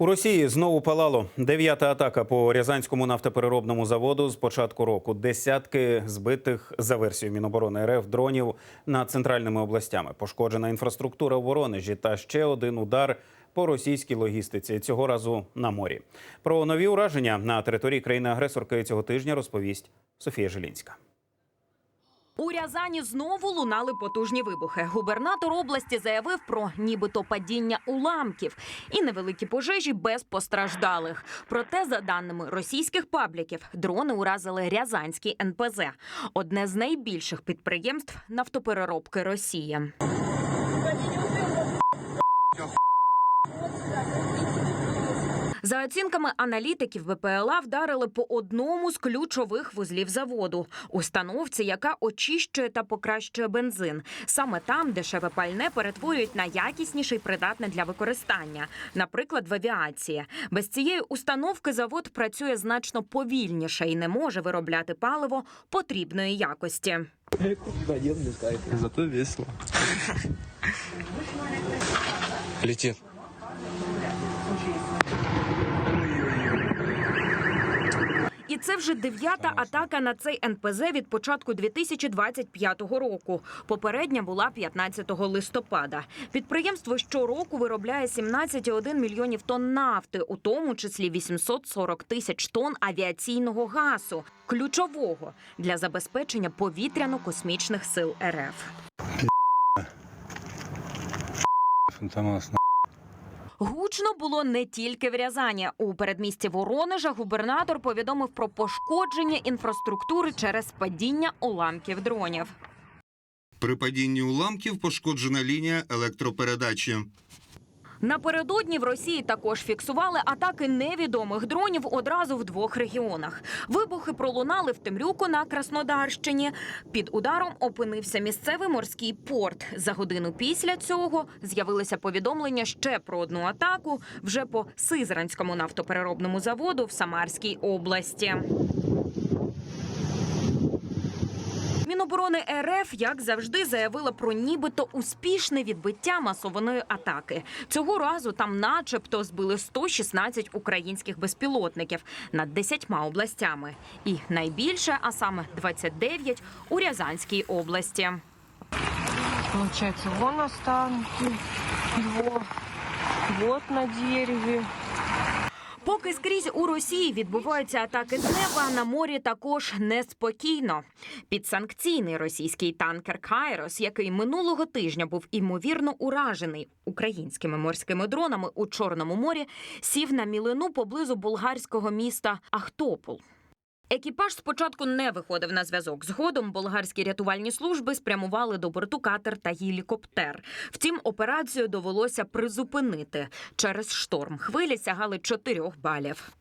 У Росії знову палало дев'ята атака по Рязанському нафтопереробному заводу з початку року. Десятки збитих за версією Міноборони РФ дронів над центральними областями. Пошкоджена інфраструктура в Воронежі та ще один удар по російській логістиці. Цього разу на морі. Про нові ураження на території країни-агресорки цього тижня розповість Софія Жилінська. У Рязані знову лунали потужні вибухи. Губернатор області заявив про нібито падіння уламків і невеликі пожежі без постраждалих. Проте, за даними російських пабліків, дрони уразили Рязанський НПЗ – одне з найбільших підприємств нафтопереробки Росії. За оцінками аналітиків, БПЛА вдарили по одному з ключових вузлів заводу установці, яка очищує та покращує бензин. Саме там дешеве пальне перетворюють на якісніше й придатне для використання, наприклад, в авіації. Без цієї установки завод працює значно повільніше і не може виробляти паливо потрібної якості. Зато весело. Летит. І це вже дев'ята атака на цей НПЗ від початку 2025 року. Попередня була 15 листопада. Підприємство щороку виробляє 17,1 мільйонів тонн нафти, у тому числі 840 тисяч тонн авіаційного газу, ключового для забезпечення повітряно-космічних сил РФ. Фантомас. Гучно було не тільки в Рязані. У передмісті Воронежа губернатор повідомив про пошкодження інфраструктури через падіння уламків дронів. При падінні уламків пошкоджена лінія електропередачі. Напередодні в Росії також фіксували атаки невідомих дронів одразу в двох регіонах. Вибухи пролунали в Темрюку на Краснодарщині. Під ударом опинився місцевий морський порт. За годину після цього з'явилися повідомлення ще про одну атаку вже по Сизранському нафтопереробному заводу в Самарській області. Міноборони РФ, як завжди, заявила про нібито успішне відбиття масованої атаки. Цього разу там, начебто, збили 116 українських безпілотників над 10 областями. І найбільше, а саме 29 у Рязанській області. Получается, вон останки его, вот на дереве. Поки скрізь у Росії відбуваються атаки з неба, на морі також неспокійно. Підсанкційний російський танкер Кайрос, який минулого тижня був імовірно уражений українськими морськими дронами у Чорному морі, сів на мілину поблизу болгарського міста Ахтопол. Екіпаж спочатку не виходив на зв'язок. Згодом болгарські рятувальні служби спрямували до борту катер та гелікоптер. Втім, операцію довелося призупинити через шторм. Хвилі сягали 4 балів.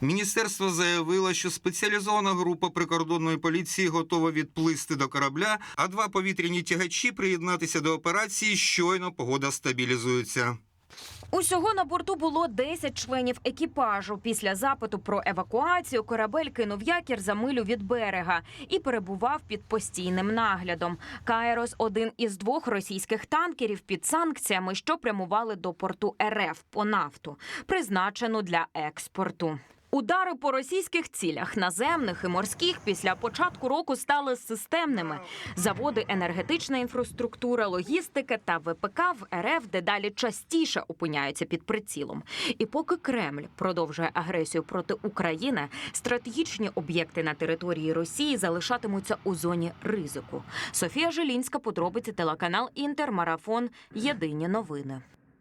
Міністерство заявило, що спеціалізована група прикордонної поліції готова відплисти до корабля, а два повітряні тягачі приєднатися до операції. Щойно погода стабілізується. Усього на борту було 10 членів екіпажу. Після запиту про евакуацію корабель кинув якір за милю від берега і перебував під постійним наглядом. Кайрос один із двох російських танкерів під санкціями, що прямували до порту РФ по нафту, призначену для експорту. Удари по російських цілях наземних і морських після початку року стали системними. Заводи, енергетична інфраструктура, логістика та ВПК в РФ дедалі частіше опиняються під прицілом. І поки Кремль продовжує агресію проти України, стратегічні об'єкти на території Росії залишатимуться у зоні ризику. Софія Жилінська, подробиці телеканал Інтер, марафон. Єдині новини.